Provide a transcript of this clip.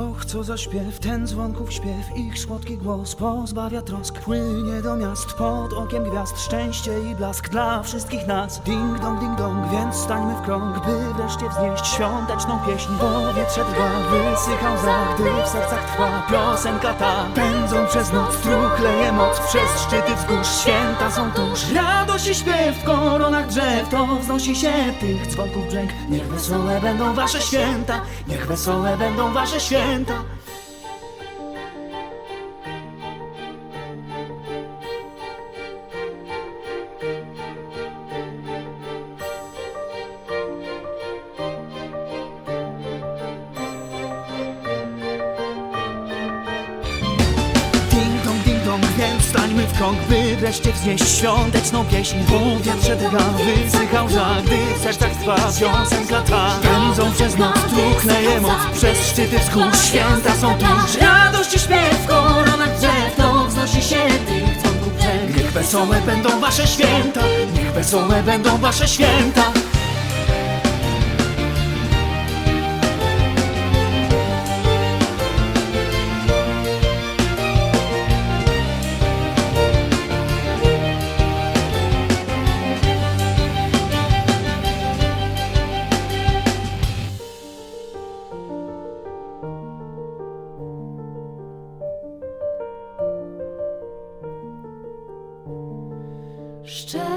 Och, co za śpiew, ten dzwonków śpiew Ich słodki głos pozbawia trosk. Płynie do miast pod okiem gwiazd Szczęście i blask dla wszystkich nas. Ding dong, ding dong, więc stańmy w krąg By wreszcie wznieść świąteczną pieśń. Powietrze drga, wysycha łza Gdy w sercach trwa piosenka ta. Pędzą przez noc, truchleje moc Przez szczyty wzgórz, święta są tuż. Radość i śpiew w koronach drzew To wznosi się tych dzwonków brzęk. Niech wesołe będą wasze święta Niech wesołe będą wasze święta Dong, więc stańmy w krąg By wreszcie wznieść świąteczną pieśń. Powietrze drga, wysycha łza Gdy w sercach trwa piosenka ta Pędzą przez noc, szczyty wzgórz, święta są tuż Radość i śpiew w koronach drzew To wznosi się tych dzwonków brzeg Niech wesołe będą wasze święta Niech wesołe będą wasze święta szczęście.